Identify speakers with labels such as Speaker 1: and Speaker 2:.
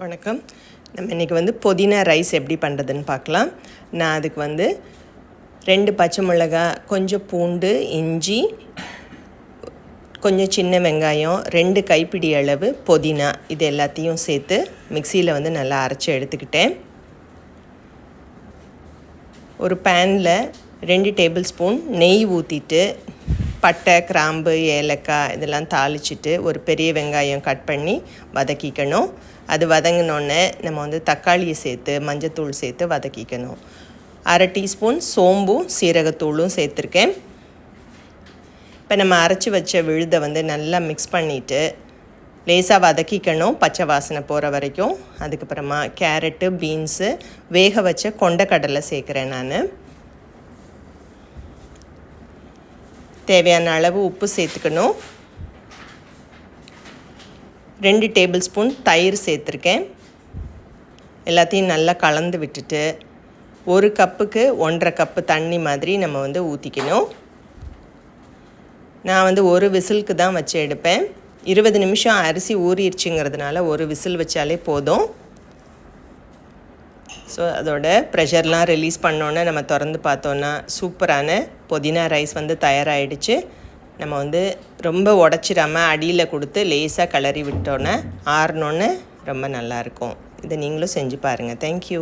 Speaker 1: வணக்கம். நம்ம இன்றைக்கி வந்து புதினா ரைஸ் எப்படி பண்ணுறதுன்னு பார்க்கலாம். நான் அதுக்கு வந்து ரெண்டு பச்சை மிளகாய் கொஞ்சம் பூண்டு இஞ்சி கொஞ்சம் சின்ன வெங்காயம் ரெண்டு கைப்பிடி அளவு புதினா இது எல்லாத்தையும் சேர்த்து மிக்சியில் வந்து நல்லா அரைச்சி எடுத்துக்கிட்டேன். ஒரு பேனில் ரெண்டு டேபிள் ஸ்பூன் நெய் ஊற்றிட்டு பட்டை கிராம்பு ஏலக்காய் இதெல்லாம் தாளிச்சிட்டு ஒரு பெரிய வெங்காயம் கட் பண்ணி வதக்கிக்கணும். அது வதங்கினோடனே நம்ம வந்து தக்காளியை சேர்த்து மஞ்சத்தூள் சேர்த்து வதக்கிக்கணும். அரை டீஸ்பூன் சோம்பும் சீரகத்தூளும் சேர்த்துருக்கேன். இப்போ நம்ம அரைச்சி வச்ச விழுதை வந்து நல்லா மிக்ஸ் பண்ணிவிட்டு லேசாக வதக்கிக்கணும் பச்சை வாசனை போகிற வரைக்கும். அதுக்கப்புறமா கேரட்டு பீன்ஸு வேக வச்ச கொண்டக்கடலை சேர்க்குறேன் நான். தேவையான அளவு உப்பு சேர்த்துக்கணும். ரெண்டு டேபிள் ஸ்பூன் தயிர் சேர்த்துருக்கேன். எல்லாத்தையும் நல்லா கலந்து விட்டுட்டு ஒரு கப்புக்கு ஒன்றரை கப்பு தண்ணி மாதிரி நம்ம வந்து ஊற்றிக்கணும் நான் வந்து ஒரு விசிலுக்கு தான் வச்சு எடுப்பேன். இருபது நிமிஷம் அரிசி ஊறிடுச்சுங்கிறதுனால ஒரு விசில் வச்சாலே போதும். ஸோ அதோட ப்ரெஷர்லாம் ரிலீஸ் பண்ணோன்னே நம்ம திறந்து பார்த்தோன்னா சூப்பரான புதினா ரைஸ் வந்து தயாராகிடுச்சு நம்ம வந்து ரொம்ப உடச்சிடாமல் அடியில் கொடுத்து லேசாக கிளறி விட்டோன்னே ஆறினோன்னே ரொம்ப நல்லாயிருக்கும் இதை நீங்களும் செஞ்சு பாருங்கள் தேங்க்யூ